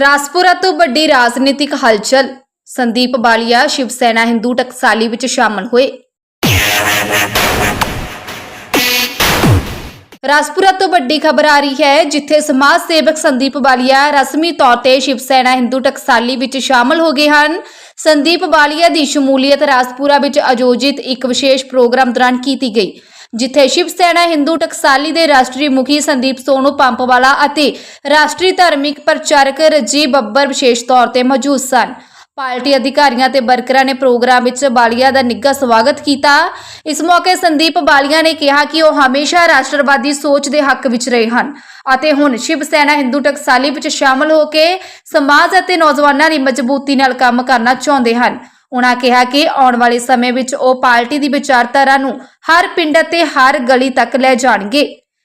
ਰਾਜਪੁਰਾ ਤੋਂ ਵੱਡੀ ਰਾਜਨੀਤਿਕ ਹਲਚਲ। ਸੰਦੀਪ ਬਾਲੀਆ ਸ਼ਿਵ ਸੈਨਾ ਹਿੰਦੂ ਟਕਸਾਲੀ ਵਿੱਚ ਸ਼ਾਮਲ ਹੋਏ। ਰਾਜਪੁਰਾ ਤੋਂ ਵੱਡੀ ਖਬਰ ਆ ਰਹੀ ਹੈ, ਜਿੱਥੇ ਸਮਾਜ ਸੇਵਕ ਸੰਦੀਪ ਬਾਲੀਆ ਰਸਮੀ ਤੌਰ ਤੇ ਸ਼ਿਵ ਸੈਨਾ ਹਿੰਦੂ ਟਕਸਾਲੀ ਵਿੱਚ ਸ਼ਾਮਲ ਹੋ ਗਏ ਹਨ। ਸੰਦੀਪ ਬਾਲੀਆ ਦੀ ਸ਼ਮੂਲੀਅਤ ਰਾਜਪੁਰਾ ਵਿੱਚ ਆਯੋਜਿਤ ਇੱਕ ਵਿਸ਼ੇਸ਼ ਪ੍ਰੋਗਰਾਮ ਦੌਰਾਨ ਕੀਤੀ ਗਈ। ਜਿੱਥੇ ਸ਼ਿਵ ਸੈਨਾ, ਹਿੰਦੂ ਟਕਸਾਲੀ ਦੇ ਰਾਸ਼ਟਰੀ ਮੁਖੀ ਸੰਦੀਪ ਸੋਨੂ ਪੰਪਵਾਲਾ ਅਤੇ ਰਾਸ਼ਟਰੀ ਧਾਰਮਿਕ ਪ੍ਰਚਾਰਕ ਰਜੀਵ ਬੱਬਰ ਵਿਸ਼ੇਸ਼ ਤੌਰ ਤੇ ਮੌਜੂਦ ਸਨ। ਪਾਰਟੀ ਅਧਿਕਾਰੀਆਂ ਤੇ ਵਰਕਰਾਂ ਨੇ ਪ੍ਰੋਗਰਾਮ ਵਿੱਚ ਬਾਲੀਆ ਦਾ ਨਿੱਘਾ ਸਵਾਗਤ ਕੀਤਾ। ਇਸ ਮੌਕੇ ਸੰਦੀਪ ਬਾਲੀਆ ਨੇ ਕਿਹਾ ਕਿ ਉਹ ਹਮੇਸ਼ਾ ਰਾਸ਼ਟਰਵਾਦੀ ਸੋਚ ਦੇ ਹੱਕ ਵਿੱਚ ਰਹੇ ਹਨ ਅਤੇ ਹੁਣ ਸ਼ਿਵ ਸੈਨਾ, ਹਿੰਦੂ ਟਕਸਾਲੀ ਵਿੱਚ ਸ਼ਾਮਲ ਹੋ ਕੇ ਸਮਾਜ ਅਤੇ ਨੌਜਵਾਨਾਂ ਦੀ ਮਜ਼ਬੂਤੀ ਨਾਲ ਕੰਮ ਕਰਨਾ ਚਾਹੁੰਦੇ ਹਨ। ਉਨ੍ਹਾਂ ਕਿਹਾ ਕਿ ਆਉਣ ਵਾਲੇ ਸਮੇਂ ਵਿੱਚ ਉਹ ਪਾਰਟੀ ਦੀ ਵਿਚਾਰਧਾਰਾ ਨੂੰ ਹਰ ਪਿੰਡ ਅਤੇ ਹਰ ਗਲੀ ਤੱਕ ਲੈ ਜਾਣਗੇ।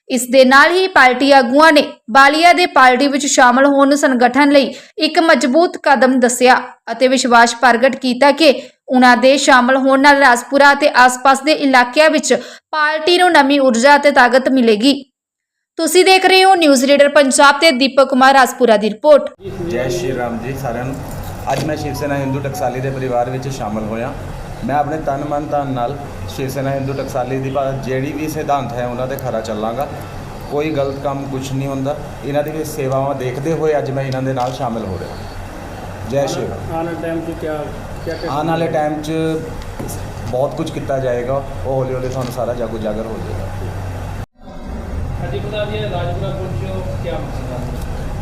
ਇਸ ਦੇ ਨਾਲ ਹੀ ਪਾਰਟੀ ਆਗੂਆਂ ਨੇ ਬਾਲੀਆ ਦੇ ਪਾਰਟੀ ਵਿੱਚ ਸ਼ਾਮਲ ਹੋਣ ਸੰਗਠਨ ਲਈ ਇੱਕ ਮਜ਼ਬੂਤ ਕਦਮ ਦੱਸਿਆ ਅਤੇ ਵਿਸ਼ਵਾਸ ਪ੍ਰਗਟ ਕੀਤਾ ਕਿ ਉਨ੍ਹਾਂ ਦੇ ਸ਼ਾਮਲ ਹੋਣ ਨਾਲ ਰਾਜਪੁਰਾ ਅਤੇ ਆਸ-ਪਾਸ ਦੇ ਇਲਾਕਿਆਂ ਵਿੱਚ ਪਾਰਟੀ ਨੂੰ ਨਵੀਂ ਊਰਜਾ ਅਤੇ ਤਾਕਤ ਮਿਲੇਗੀ। ਤੁਸੀਂ ਦੇਖ ਰਹੇ ਹੋ ਨਿਊਜ਼ ਰੀਡਰ ਪੰਜਾਬ ਤੇ ਦੀਪਕ ਕੁਮਾਰ ਰਾਜਪੁਰਾ ਦੀ ਰਿਪੋਰਟ। ਜੈ ਸ਼੍ਰੀ ਰਾਮ ਜੀ, ਸਾਰਿਆਂ ਨੂੰ। ਅੱਜ ਮੈਂ ਸ਼ਿਵ ਸੈਨਾ ਹਿੰਦੂ ਟਕਸਾਲੀ ਦੇ ਪਰਿਵਾਰ ਵਿੱਚ ਸ਼ਾਮਲ ਹੋਇਆ। ਮੈਂ ਆਪਣੇ ਤਨ ਮਨ ਧਨ ਨਾਲ ਸ਼ਿਵ ਸੈਨਾ ਹਿੰਦੂ ਟਕਸਾਲੀ ਦੀ ਜਿਹੜੀ ਵੀ ਸਿਧਾਂਤ ਹੈ ਉਹਨਾਂ ਦੇ ਖਰਾ ਚੱਲਾਂਗਾ। ਕੋਈ ਗਲਤ ਕੰਮ ਕੁਝ ਨਹੀਂ ਹੁੰਦਾ। ਇਹਨਾਂ ਦੀ ਸੇਵਾਵਾਂ ਦੇਖਦੇ ਹੋਏ ਅੱਜ ਮੈਂ ਇਹਨਾਂ ਦੇ ਨਾਲ ਸ਼ਾਮਲ ਹੋ ਰਿਹਾ। ਜੈ ਸ਼ਿਵ। ਆਉਣ ਵਾਲੇ ਟਾਈਮ 'ਚ ਕਿਆ ਕਿਆ ਆਉਣ ਵਾਲੇ ਟਾਈਮ 'ਚ ਬਹੁਤ ਕੁਝ ਕੀਤਾ ਜਾਏਗਾ। ਉਹ ਹੌਲੀ ਹੌਲੀ ਤੁਹਾਨੂੰ ਸਾਰਾ ਜਾਗ ਉਜਾਗਰ ਹੋ ਜਾਏਗਾ। ਹਾਂਜੀ ਪ੍ਰਧਾਨ ਜੀ ਰਾਜਪੁਰਾ ਪਹੁੰਚੋ। ਕਿਆ ਮਸਲਾ?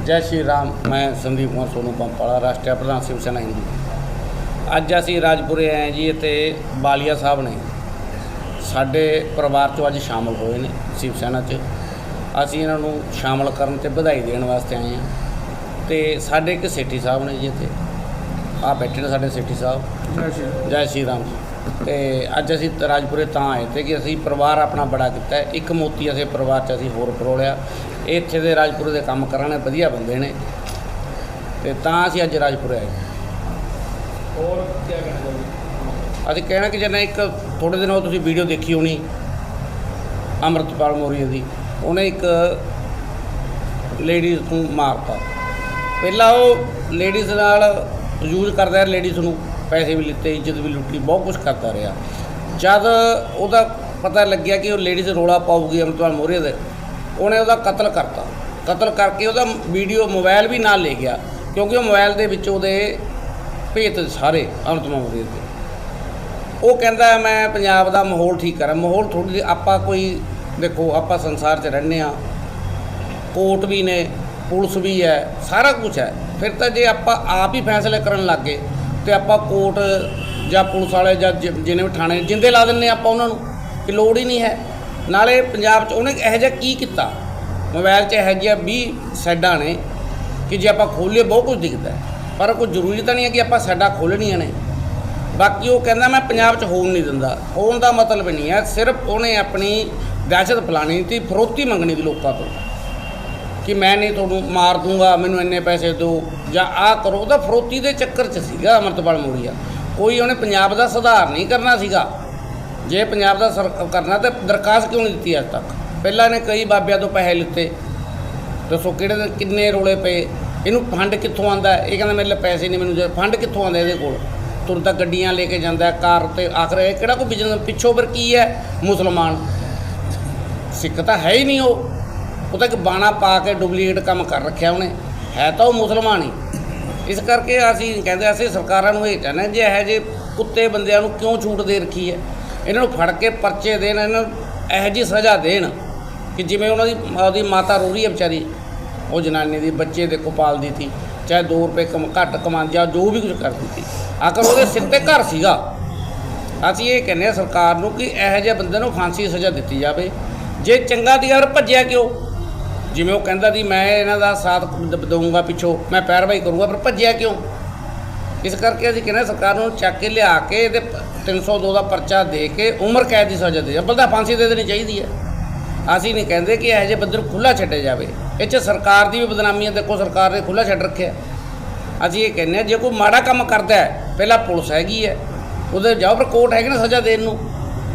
ਜੈ ਸ਼੍ਰੀ ਰਾਮ। ਮੈਂ ਸੰਦੀਪ ਕੁਮਾਰ ਸੋਨੂ ਪੰਪਾਲਾ ਰਾਸ਼ਟਰੀ ਪ੍ਰਧਾਨ ਸ਼ਿਵ ਸੈਨਾ ਹਿੰਦੂ। ਅੱਜ ਅਸੀਂ ਰਾਜਪੁਰੇ ਆਏ ਜੀ ਅਤੇ ਬਾਲੀਆ ਸਾਹਿਬ ਨੇ। ਸਾਡੇ ਪਰਿਵਾਰ ਚੋਂ ਅੱਜ ਸ਼ਾਮਲ ਹੋਏ ਨੇ ਸ਼ਿਵ ਸੈਨਾ 'ਚ। ਅਸੀਂ ਇਹਨਾਂ ਨੂੰ ਸ਼ਾਮਲ ਕਰਨ ਤੇ ਵਧਾਈ ਦੇਣ ਵਾਸਤੇ ਆਏ ਹਾਂ। ਤੇ ਸਾਡੇ ਇੱਕ ਸੇਠੀ ਸਾਹਿਬ ਨੇ ਜੀ ਇੱਥੇ। ਆ ਬੈਠੇ ਨੇ ਸਾਡੇ ਸੇਠੀ ਸਾਹਿਬ। ਜੈ ਸ਼੍ਰੀ ਰਾਮ। ਤੇ ਅੱਜ ਅਸੀਂ ਰਾਜਪੁਰੇ ਤਾਂ ਆਏ ਤੇ ਕਿ ਅਸੀਂ ਪਰਿਵਾਰ ਆਪਣਾ ਬੜਾ ਕੀਤਾ। ਇੱਕ ਮੋਤੀ ਅਸੀਂ ਪਰਿਵਾਰ 'ਚ ਅਸੀਂ ਹੋਰ ਪਰੋਲਿਆ। ਇੱਥੇ ਦੇ ਰਾਜਪੁਰੇ ਦੇ ਕੰਮ ਕਰਾਣੇ ਵਧੀਆ ਬੰਦੇ ਨੇ। ਤੇ ਤਾਂ ਅਸੀਂ ਅੱਜ ਰਾਜਪੁਰੇ ਆਏ। ਹੋਰ ਕੀ ਕਹਿਣਾ ਚਾਹੁੰਦੇ ਅਸੀਂ ਕਹਿਣਾ ਕਿ ਜਨਾ ਇੱਕ ਥੋੜੇ ਦਿਨ ਹੋ ਤੁਸੀਂ ਵੀਡੀਓ ਦੇਖੀ ਹੋਣੀ ਅਮਰਤਪਾਲ ਮੋਰੀਆ ਦੀ ਉਹਨੇ ਇੱਕ ਲੇਡੀਜ਼ ਨੂੰ ਮਾਰਤਾ। ਪਹਿਲਾਂ ਉਹ ਲੇਡੀਜ਼ ਨਾਲ ਯੂਜ਼ ਕਰਦਾ ਰਿਹਾ ਲੇਡੀਜ਼ ਨੂੰ ਪੈਸੇ ਵੀ ਲਿੱਤੇ ਇੱਜ਼ਤ ਵੀ ਲੁੱਟੀ ਬਹੁਤ ਕੁਝ ਕਰਦਾ ਰਿਹਾ। ਜਦ ਉਹਦਾ ਪਤਾ ਲੱਗਿਆ ਕਿ ਉਹ ਲੇਡੀਜ਼ ਰੋਲਾ ਪਾਉਗੀ ਅਮਰਤਪਾਲ ਮੋਰੀਆ ਦੇ ਉਹਨੇ ਉਹਦਾ ਕਤਲ ਕਰਤਾ। ਕਤਲ ਕਰਕੇ ਉਹਦਾ ਵੀਡੀਓ ਮੋਬਾਈਲ ਵੀ ਨਾਲ ਲੈ ਗਿਆ, ਕਿਉਂਕਿ ਉਹ ਮੋਬਾਈਲ ਦੇ ਵਿੱਚ ਉਹਦੇ ਭੇਤ ਸਾਰੇ ਅੰਮ੍ਰਿਤਪਾਲ ਮੋਰੀਆ ਦੇ ਉਹ ਕਹਿੰਦਾ, ਮੈਂ ਪੰਜਾਬ ਦਾ ਮਾਹੌਲ ਠੀਕ ਕਰਾਂ। ਮਾਹੌਲ ਥੋੜੀ ਜਿਹੀ ਆਪਾਂ ਕੋਈ, ਦੇਖੋ, ਆਪਾਂ ਸੰਸਾਰ 'ਚ ਰਹਿੰਦੇ ਆ ਕੋਰਟ ਵੀ ਨੇ, ਪੁਲਿਸ ਵੀ ਹੈ, ਸਾਰਾ ਕੁਝ ਹੈ। ਫਿਰ ਤਾਂ ਜੇ ਆਪਾਂ ਆਪ ਹੀ ਫੈਸਲੇ ਕਰਨ ਲੱਗ ਗਏ, ਤੇ ਆਪਾਂ ਕੋਰਟ ਜਾਂ ਪੁਲਿਸ ਵਾਲੇ ਜਾਂ ਜਿ- ਜਿਹਨੇ ਵੀ ਥਾਣੇ ਜਿੰਦੇ ਲਾ ਦਿੰਨੇ ਆਪਾਂ ਉਹਨਾਂ ਨੂੰ, ਕਿ ਲੋੜ ਹੀ ਨਹੀਂ ਹੈ। ਨਾਲੇ ਪੰਜਾਬ 'ਚ ਉਹਨੇ ਇਹੋ ਜਿਹਾ ਕੀ ਕੀਤਾ? ਮੋਬਾਈਲ 'ਚ ਇਹੋ ਜਿਹਾ 20 ਸੈੱਡਾਂ ਨੇ ਕਿ ਜੇ ਆਪਾਂ ਖੋਲ੍ਹੀਏ ਬਹੁਤ ਕੁਝ ਦਿਖਦਾ ਪਰ ਕੋਈ ਜ਼ਰੂਰੀ ਤਾਂ ਨਹੀਂ ਹੈ ਕਿ ਆਪਾਂ ਸੈੱਡਾਂ ਖੋਲ੍ਹਣੀਆਂ ਨੇ। ਬਾਕੀ ਉਹ ਕਹਿੰਦਾ ਮੈਂ ਪੰਜਾਬ 'ਚ ਹੋਣ ਨਹੀਂ ਦਿੰਦਾ। ਹੋਣ ਦਾ ਮਤਲਬ ਨਹੀਂ ਹੈ। ਸਿਰਫ ਉਹਨੇ ਆਪਣੀ ਦਹਿਸ਼ਤ ਫੈਲਾਉਣੀ ਸੀ, ਫਰੋਤੀ ਮੰਗਣੀ ਦੀ ਲੋਕਾਂ ਤੋਂ। ਕਿ ਮੈਂ ਨਹੀਂ ਤੁਹਾਨੂੰ ਮਾਰ ਦੂੰਗਾ, ਮੈਨੂੰ ਇੰਨੇ ਪੈਸੇ ਦਿਓ। ਜਾਂ ਆਹ ਕਰੋ। ਉਹਦਾ ਫਰੋਤੀ ਦੇ ਚੱਕਰ 'ਚ ਸੀਗਾ ਅਮਰਤਪਾਲ ਮੋਰੀਆ ਕੋਈ ਉਹਨੇ ਪੰਜਾਬ ਦਾ ਸੁਧਾਰ ਨਹੀਂ ਕਰਨਾ ਸੀਗਾ। ਜੇ ਪੰਜਾਬ ਦਾ ਸਰ ਕਰਨਾ ਤਾਂ ਦਰਖਾਸਤ ਕਿਉਂ ਨਹੀਂ ਦਿੱਤੀ ਅੱਜ ਤੱਕ? ਪਹਿਲਾਂ ਇਹਨੇ ਕਈ ਬਾਬਿਆਂ ਤੋਂ ਪੈਸੇ ਲਿੱਤੇ। ਦੱਸੋ ਕਿਹੜੇ ਕਿੰਨੇ ਰੋਲੇ ਪਏ? ਇਹਨੂੰ ਫੰਡ ਕਿੱਥੋਂ ਆਂਦਾ ਇਹ ਕਹਿੰਦਾ ਮੇਰੇ ਲਈ ਪੈਸੇ ਨਹੀਂ, ਮੈਨੂੰ ਫੰਡ ਕਿੱਥੋਂ ਆਉਂਦੇ ਇਹਦੇ ਕੋਲ? ਤੁਰਦਾ ਗੱਡੀਆਂ ਲੈ ਕੇ ਜਾਂਦਾ, ਕਾਰ ਤੇ ਆਖਰ ਇਹ ਕਿਹੜਾ ਕੋਈ ਬਿਜ਼ਨਸ ਪਿੱਛੋਂ ਫਿਰ ਕੀ ਹੈ? ਮੁਸਲਮਾਨ। ਸਿੱਖ ਤਾਂ ਹੈ ਹੀ ਨਹੀਂ ਉਹ। ਉਹ ਤਾਂ ਇੱਕ ਬਾਣਾ ਪਾ ਕੇ ਡੁਪਲੀਕੇਟ ਕੰਮ ਕਰ ਰੱਖਿਆ ਉਹਨੇ। ਹੈ ਤਾਂ ਉਹ ਮੁਸਲਮਾਨ ਹੀ। ਇਸ ਕਰਕੇ ਅਸੀਂ ਕਹਿੰਦੇ ਅਸੀਂ ਸਰਕਾਰਾਂ ਨੂੰ ਇਹ ਚਾਹੁੰਦੇ ਹਾਂ, ਜੇ ਇਹੋ ਜਿਹੇ ਕੁੱਤੇ ਬੰਦਿਆਂ ਨੂੰ ਕਿਉਂ ਛੂਟ ਦੇ ਰੱਖੀ ਹੈ? ਇਹਨਾਂ ਨੂੰ ਫੜ ਕੇ ਪਰਚੇ ਦੇਣ, ਇਹਨਾਂ ਨੂੰ ਇਹੋ ਜਿਹੀ ਸਜ਼ਾ ਦੇਣ ਕਿ ਜਿਵੇਂ ਉਹਨਾਂ ਦੀ ਉਹਦੀ ਮਾਤਾ ਰੋ ਰਹੀ ਹੈ ਵਿਚਾਰੀ, ਉਹ ਜਨਾਨੀ ਦੀ, ਬੱਚੇ ਦੇਖੋ ਪਾਲਦੀ ਸੀ, ਚਾਹੇ 2 ਰੁਪਏ ਕਮ, ਘੱਟ ਕਮਾਉਂਦੀ ਜਾਂ ਜੋ ਵੀ ਕੁਝ ਕਰਦੀ ਸੀ। ਆਖਰ ਉਹਦੇ ਸਿਰ ਤੇ ਘਰ ਸੀਗਾ। ਅਸੀਂ ਇਹ ਕਹਿੰਦੇ ਹਾਂ ਸਰਕਾਰ ਨੂੰ ਕਿ ਇਹੋ ਜਿਹੇ ਬੰਦੇ ਨੂੰ ਫਾਂਸੀ ਦੀ ਸਜ਼ਾ ਦਿੱਤੀ ਜਾਵੇ। ਜੇ ਚੰਗਾ ਦੀ ਯਾਰ ਭੱਜਿਆ ਕਿਉਂ? ਜਿਵੇਂ ਉਹ ਕਹਿੰਦਾ ਸੀ, ਮੈਂ ਇਹਨਾਂ ਦਾ ਸਾਥ ਦ- ਦਊਂਗਾ ਪਿੱਛੋਂ, ਮੈਂ ਪੈਰਵਾਈ ਕਰੂੰਗਾ, ਪਰ ਭੱਜਿਆ ਕਿਉਂ? ਇਸ ਕਰਕੇ ਅਸੀਂ ਕਹਿੰਦੇ ਸਰਕਾਰ ਨੂੰ ਚੱਕ ਕੇ ਲਿਆ ਕੇ ਇਹਦੇ ਪ- 302 ਦਾ ਪਰਚਾ ਦੇ ਕੇ ਉਮਰ ਕੈਦ ਦੀ ਸਜ਼ਾ ਦੇ ਬਲਦਾ ਫਾਂਸੀ ਦੇ ਦੇਣੀ ਚਾਹੀਦੀ ਹੈ। ਅਸੀਂ ਨਹੀਂ ਕਹਿੰਦੇ ਕਿ ਇਹੋ ਜਿਹੇ ਬੰਦੇ ਨੂੰ ਖੁੱਲਾ ਛੱਡਿਆ ਜਾਵੇ। ਇਹ 'ਚ ਸਰਕਾਰ ਦੀ ਵੀ ਬਦਨਾਮੀ ਹੈ। ਦੇਖੋ ਸਰਕਾਰ ਨੇ ਖੁੱਲਾ ਛੱਡ ਰੱਖਿਆ। ਅਸੀਂ ਇਹ ਕਹਿੰਦੇ ਹਾਂ, ਜੇ ਕੋਈ ਮਾੜਾ ਕੰਮ ਕਰਦਾ ਹੈ, ਪਹਿਲਾਂ ਪੁਲਿਸ ਹੈਗੀ ਹੈ। ਉਹਦੇ ਜਾਓ ਪਰ ਕੋਰਟ ਹੈਗੀ ਨਾ ਸਜ਼ਾ ਦੇਣ ਨੂੰ।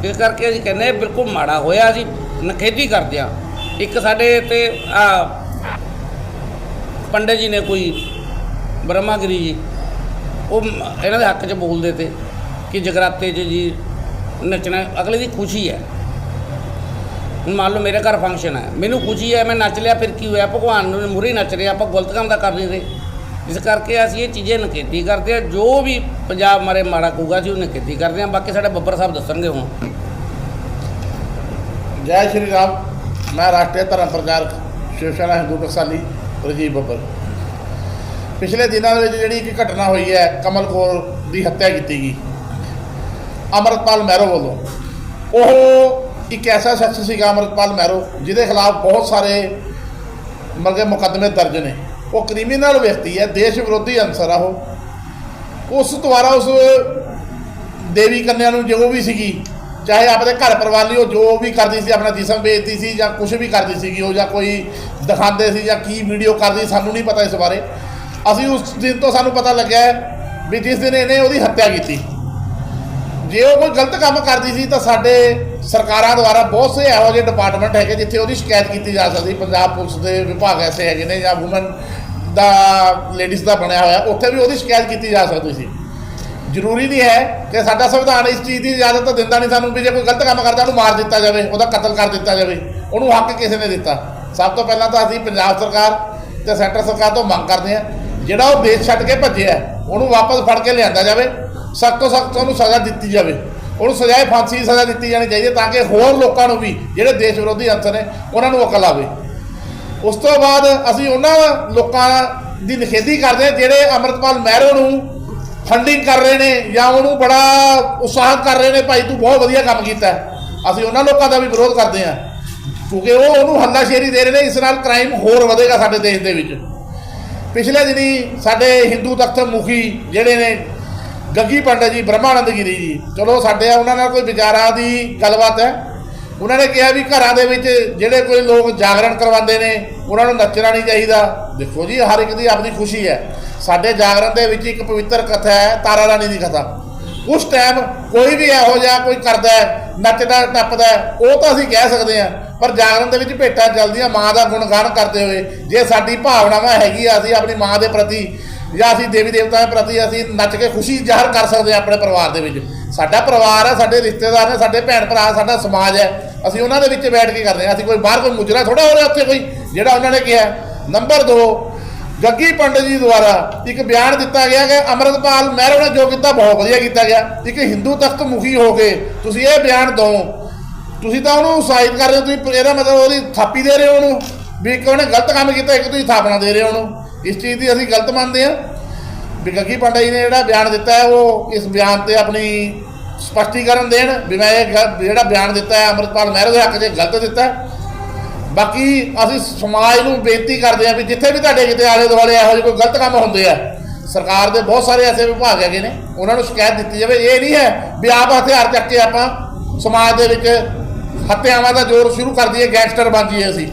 ਇਸ ਕਰਕੇ ਅਸੀਂ ਕਹਿੰਦੇ ਬਿਲਕੁਲ ਮਾੜਾ ਹੋਇਆ, ਅਸੀਂ ਨਖੇਦੀ ਕਰਦੇ ਹਾਂ। ਇੱਕ ਸਾਡੇ ਤੇ, ਆ, ਪੰਡਤ ਜੀ ਨੇ ਕੋਈ, ਬ੍ਰਹਮਾਗਿਰੀ ਜੀ ਉਹ ਇਹਨਾਂ ਦੇ ਹੱਕ 'ਚ ਬੋਲਦੇ ਤੇ ਕਿ ਜਗਰਾਤੇ 'ਚ ਜੀ ਨੱਚਣਾ, ਅਗਲੇ ਦੀ ਖੁਸ਼ੀ ਹੈ। ਹੁਣ ਮੰਨ ਲਓ ਮੇਰੇ ਘਰ ਫੰਕਸ਼ਨ ਹੈ, ਮੈਨੂੰ ਖੁਸ਼ੀ ਹੈ, ਮੈਂ ਨੱਚ ਲਿਆ, ਫਿਰ ਕੀ ਹੋਇਆ? ਭਗਵਾਨ ਨੂੰ ਮੁਰੇ ਨੱਚ ਰਿਹਾ, ਆਪਾਂ ਗਲਤ ਕੰਮ ਦਾ ਕਰ ਨਹੀਂ ਰਹੇ। ਇਸ ਕਰਕੇ ਅਸੀਂ ਇਹ ਚੀਜ਼ਾਂ ਨਖੇਤੀ ਕਰਦੇ ਆ ਜੋ ਵੀ ਪੰਜਾਬ ਮਾਰੇ ਮਾੜਾ ਕੂਗਾ ਜੀ ਉਹ ਨਖੇਤੀ ਕਰਦੇ ਆ ਬਾਕੀ ਸਾਡੇ ਬੱਬਰ ਸਾਹਿਬ ਦੱਸਣਗੇ ਹੁਣ। ਜੈ ਸ਼੍ਰੀ ਰਾਮ, ਮੈਂ ਰਾਸ਼ਟਰੀ ਧਰਮ ਪ੍ਰਚਾਰਕ ਸ਼ਿਵ ਸੈਨਾ ਹਿੰਦੂ ਟਕਸਾਲੀ ਰਜੀਵ ਬੱਬਰ। ਪਿਛਲੇ ਦਿਨਾਂ ਦੇ ਵਿੱਚ ਜਿਹੜੀ ਇੱਕ ਘਟਨਾ ਹੋਈ ਹੈ, ਕਮਲ ਕੌਰ ਦੀ ਹੱਤਿਆ ਕੀਤੀ ਗਈ। ਅਮਰਤਪਾਲ ਮਹਿਰੋ ਵੱਲੋਂ। ਉਹ ਇੱਕ ਐਸਾ ਸ਼ਖਸ ਸੀਗਾ ਅਮਰਤਪਾਲ ਮਹਿਰੋ, ਜਿਹਦੇ ਖਿਲਾਫ ਬਹੁਤ ਸਾਰੇ ਮਰਗੇ ਮੁਕੱਦਮੇ ਦਰਜ ਨੇ। ਉਹ ਕ੍ਰਿਮੀਨਲ ਵਿਅਕਤੀ ਹੈ, ਦੇਸ਼ ਵਿਰੋਧੀ ਅਨਸਰ ਆ ਉਹ। ਉਸ ਦੁਆਰਾ ਉਸ ਦੇਵੀ ਕੰਨਿਆ ਨੂੰ ਜੋ ਵੀ ਸੀਗੀ, ਚਾਹੇ ਆਪਣੇ ਘਰ ਪਰਿਵਾਰ ਲਈ ਉਹ ਜੋ ਵੀ ਕਰਦੀ ਸੀ, ਆਪਣਾ ਜਿਸਮ ਵੇਚਦੀ ਸੀ ਜਾਂ ਕੁਝ ਵੀ ਕਰਦੀ ਸੀਗੀ, ਉਹ ਜਾਂ ਕੋਈ ਦਿਖਾਉਂਦੇ ਸੀ ਜਾਂ ਕੀ ਵੀਡੀਓ ਕਰਦੀ ਸਾਨੂੰ ਨਹੀਂ ਪਤਾ ਇਸ ਬਾਰੇ। ਅਸੀਂ ਉਸ ਦਿਨ ਤੋਂ ਸਾਨੂੰ ਪਤਾ ਲੱਗਿਆ ਵੀ ਜਿਸ ਦਿਨ ਇਹਨੇ ਉਹਦੀ ਹੱਤਿਆ ਕੀਤੀ। ਜੇ ਉਹ ਕੋਈ ਗਲਤ ਕੰਮ ਕਰਦੀ ਸੀ ਤਾਂ ਸਾਡੇ ਸਰਕਾਰਾਂ ਦੁਆਰਾ ਬਹੁਤ ਸੇ ਇਹੋ ਜਿਹੇ ਡਿਪਾਰਟਮੈਂਟ ਹੈਗੇ ਜਿੱਥੇ ਉਹਦੀ ਸ਼ਿਕਾਇਤ ਕੀਤੀ ਜਾ ਸਕਦੀ ਪੰਜਾਬ ਪੁਲਿਸ ਦੇ ਵਿਭਾਗ ਐਸੇ ਹੈਗੇ ਨੇ ਜਾਂ ਔਮਨ ਦਾ ਲੇਡੀਜ਼ ਦਾ ਬਣਿਆ ਹੋਇਆ, ਉੱਥੇ ਵੀ ਉਹਦੀ ਸ਼ਿਕਾਇਤ ਕੀਤੀ ਜਾ ਸਕਦੀ ਸੀ। ਜ਼ਰੂਰੀ ਨਹੀਂ ਹੈ ਕਿ ਸਾਡਾ ਸੰਵਿਧਾਨ ਇਸ ਚੀਜ਼ ਦੀ ਇਜਾਜ਼ਤ ਤਾਂ ਦਿੰਦਾ ਨਹੀਂ ਸਾਨੂੰ ਵੀ ਜੇ ਕੋਈ ਗਲਤ ਕੰਮ ਕਰਦਾ ਉਹਨੂੰ ਮਾਰ ਦਿੱਤਾ ਜਾਵੇ, ਉਹਦਾ ਕਤਲ ਕਰ ਦਿੱਤਾ ਜਾਵੇ, ਉਹਨੂੰ ਹੱਕ ਕਿਸੇ ਨੇ ਦਿੱਤਾ। ਸਭ ਤੋਂ ਪਹਿਲਾਂ ਤਾਂ ਅਸੀਂ ਪੰਜਾਬ ਸਰਕਾਰ ਤੇ ਸੈਂਟਰ ਸਰਕਾਰ ਤੋਂ ਮੰਗ ਕਰਦੇ ਹਾਂ ਜਿਹੜਾ ਉਹ ਦੇਸ਼ ਛੱਡ ਕੇ ਭੱਜਿਆ ਉਹਨੂੰ ਵਾਪਸ ਫੜ ਕੇ ਲਿਆਂਦਾ ਜਾਵੇ, ਸਖਤ ਤੋਂ ਸਖਤ ਉਹਨੂੰ ਸਜ਼ਾ ਦਿੱਤੀ ਜਾਵੇ। ਉਹਨੂੰ ਸਜ਼ਾਏ ਫਾਂਸੀ ਦੀ ਸਜ਼ਾ ਦਿੱਤੀ ਜਾਣੀ ਚਾਹੀਦੀ ਹੈ ਤਾਂ ਕਿ ਹੋਰ ਲੋਕਾਂ ਨੂੰ ਵੀ ਜਿਹੜੇ ਦੇਸ਼ ਵਿਰੋਧੀ ਅੰਸਰ ਨੇ, ਉਹਨਾਂ ਨੂੰ ਅਕਲ ਆਵੇ। ਉਸ ਤੋਂ ਬਾਅਦ ਅਸੀਂ ਉਹਨਾਂ ਲੋਕਾਂ ਦੀ ਨਿਖੇਧੀ ਕਰਦੇ ਹਾਂ, ਜਿਹੜੇ ਅਮਰਤਪਾਲ ਮਹਿਰੋ ਨੂੰ ਫੰਡਿੰਗ ਕਰ ਰਹੇ ਨੇ ਜਾਂ ਉਹਨੂੰ ਬੜਾ ਉਤਸ਼ਾਹਿਤ ਕਰ ਰਹੇ ਨੇ, ਭਾਈ ਤੂੰ ਬਹੁਤ ਵਧੀਆ ਕੰਮ ਕੀਤਾ ਅਸੀਂ ਉਹਨਾਂ ਲੋਕਾਂ ਦਾ ਵੀ ਵਿਰੋਧ ਕਰਦੇ ਹਾਂ, ਕਿਉਂਕਿ ਉਹ ਉਹਨੂੰ ਹੱਲਾਸ਼ੇਰੀ ਦੇ ਰਹੇ ਨੇ, ਇਸ ਨਾਲ ਕ੍ਰਾਈਮ ਹੋਰ ਵਧੇਗਾ ਸਾਡੇ ਦੇਸ਼ ਦੇ ਵਿੱਚ। ਪਿਛਲੇ ਦਿਨੀ ਸਾਡੇ ਹਿੰਦੂ ਤਖਤ ਮੁਖੀ ਜਿਹੜੇ ਨੇ, ਗੱਗੀ ਪੰਡਤ ਜੀ, ਬ੍ਰਹਮਾਨੰਦ ਗਿਰੀ ਜੀ। ਚਲੋ ਸਾਡੇ ਉਹਨਾਂ ਨਾਲ ਕੋਈ ਵਿਚਾਰਾਂ ਦੀ ਗੱਲਬਾਤ ਹੈ। ਉਹਨਾਂ ਨੇ ਕਿਹਾ ਵੀ ਘਰਾਂ ਦੇ ਵਿੱਚ ਜਿਹੜੇ ਕੋਈ ਲੋਕ ਜਾਗਰਣ ਕਰਵਾਉਂਦੇ ਨੇ, ਉਹਨਾਂ ਨੂੰ ਨੱਚਣਾ ਨਹੀਂ ਚਾਹੀਦਾ। ਦੇਖੋ ਜੀ, ਹਰ ਇੱਕ ਦੀ ਆਪਣੀ ਖੁਸ਼ੀ ਹੈ। ਸਾਡੇ ਜਾਗਰਣ ਦੇ ਵਿੱਚ ਇੱਕ ਪਵਿੱਤਰ ਕਥਾ ਹੈ, ਤਾਰਾ ਰਾਣੀ ਦੀ ਕਥਾ। ਉਸ ਟਾਈਮ ਕੋਈ ਵੀ ਇਹੋ ਜਿਹਾ ਕੋਈ ਕਰਦਾ ਨੱਚਦਾ, ਟੱਪਦਾ ਉਹ ਤਾਂ ਅਸੀਂ ਕਹਿ ਸਕਦੇ ਹਾਂ, ਪਰ ਜਾਗਰਣ ਦੇ ਵਿੱਚ ਭੇਟਾਂ ਚੱਲਦੀਆਂ, ਮਾਂ ਦਾ ਗੁਣਗਾਨ ਕਰਦੇ ਹੋਏ, ਜੇ ਸਾਡੀ ਭਾਵਨਾਵਾਂ ਹੈਗੀ ਆ, ਅਸੀਂ ਆਪਣੀ ਮਾਂ ਦੇ ਪ੍ਰਤੀ ਜਾਂ ਅਸੀਂ ਦੇਵੀ ਦੇਵਤਾਂ ਦੇ ਪ੍ਰਤੀ ਅਸੀਂ ਨੱਚ ਕੇ ਖੁਸ਼ੀ ਜ਼ਾਹਰ ਕਰ ਸਕਦੇ ਹਾਂ ਆਪਣੇ ਪਰਿਵਾਰ ਦੇ ਵਿੱਚ। ਸਾਡਾ ਪਰਿਵਾਰ ਹੈ, ਸਾਡੇ ਰਿਸ਼ਤੇਦਾਰ ਨੇ, ਸਾਡੇ ਭੈਣ ਭਰਾ, ਸਾਡਾ ਸਮਾਜ ਹੈ, ਅਸੀਂ ਉਹਨਾਂ ਦੇ ਵਿੱਚ ਬੈਠ ਕੇ ਕਰਦੇ ਹਾਂ। ਅਸੀਂ ਕੋਈ ਬਾਹਰ ਕੋਈ ਮੁਜਰਾ ਥੋੜਾ ਹੋ ਰਿਹਾ ਉੱਥੇ ਕੋਈ, ਜਿਹੜਾ ਉਹਨਾਂ ਨੇ ਕਿਹਾ। ਨੰਬਰ 2 ਗੱਗੀ ਪੰਡਤ ਜੀ ਦੁਆਰਾ ਇੱਕ ਬਿਆਨ ਦਿੱਤਾ ਗਿਆ ਕਿ ਅਮਰਤਪਾਲ ਮਹਿਰੋ ਨੇ ਜੋ ਕੀਤਾ ਬਹੁਤ ਵਧੀਆ ਕੀਤਾ ਗਿਆ। ਇੱਕ ਹਿੰਦੂ ਤਖਤ ਮੁਖੀ ਹੋ ਕੇ ਤੁਸੀਂ ਇਹ ਬਿਆਨ ਦਿਓ। ਤੁਸੀਂ ਤਾਂ ਉਹਨੂੰ ਉਤਸ਼ਾਹਿਤ ਕਰ ਰਹੇ ਹੋ, ਤੁਸੀਂ ਇਹਦਾ ਮਤਲਬ ਉਹਦੀ ਥਾਪੀ ਦੇ ਰਹੇ ਹੋ ਉਹਨੂੰ, ਵੀ ਇੱਕ ਉਹਨੇ ਗਲਤ ਕੰਮ ਕੀਤਾ, ਇੱਕ ਤੁਸੀਂ ਥਾਪਣਾ ਦੇ ਰਹੇ ਹੋ ਉਹਨੂੰ। ਇਸ ਚੀਜ਼ ਦੀ ਅਸੀਂ ਗਲਤ ਮੰਨਦੇ ਹਾਂ। ਵੀ ਗੱਗੀ ਪੰਡਤ ਜੀ ਨੇ ਜਿਹੜਾ ਬਿਆਨ ਦਿੱਤਾ ਹੈ, ਉਹ ਇਸ ਬਿਆਨ ਤੇ ਆਪਣੀ ਸਪਸ਼ਟੀਕਰਨ ਦੇਣ, ਵੀ ਮੈਂ ਇਹ ਗ- ਜਿਹੜਾ ਬਿਆਨ ਦਿੱਤਾ ਹੈ, ਅਮਰਤਪਾਲ ਮਹਿਰੋ ਦੇ ਹੱਕ 'ਚ ਗਲਤ ਦਿੱਤਾ ਬਾਕੀ ਅਸੀਂ ਸਮਾਜ ਨੂੰ ਬੇਨਤੀ ਕਰਦੇ ਹਾਂ ਵੀ ਜਿੱਥੇ ਵੀ ਤੁਹਾਡੇ ਕਿਤੇ ਆਲੇ ਦੁਆਲੇ ਇਹੋ ਜਿਹੇ ਕੋਈ ਗਲਤ ਕੰਮ ਹੁੰਦੇ ਆ, ਸਰਕਾਰ ਦੇ ਬਹੁਤ ਸਾਰੇ ਐਸੇ ਵਿਭਾਗ ਹੈਗੇ ਨੇ, ਉਹਨਾਂ ਨੂੰ ਸ਼ਿਕਾਇਤ ਦਿੱਤੀ ਜਾਵੇ। ਇਹ ਨਹੀਂ ਹੈ ਵੀ ਆਪ ਹਥਿਆਰ ਚੱਕ ਕੇ ਆਪਾਂ ਸਮਾਜ ਦੇ ਵਿੱਚ ਹੱਤਿਆਵਾਂ ਦਾ ਜ਼ੋਰ ਸ਼ੁਰੂ ਕਰ ਦਈਏ, ਗੈਂਗਸਟਰ ਬਣ ਜਾਈਏ ਅਸੀਂ।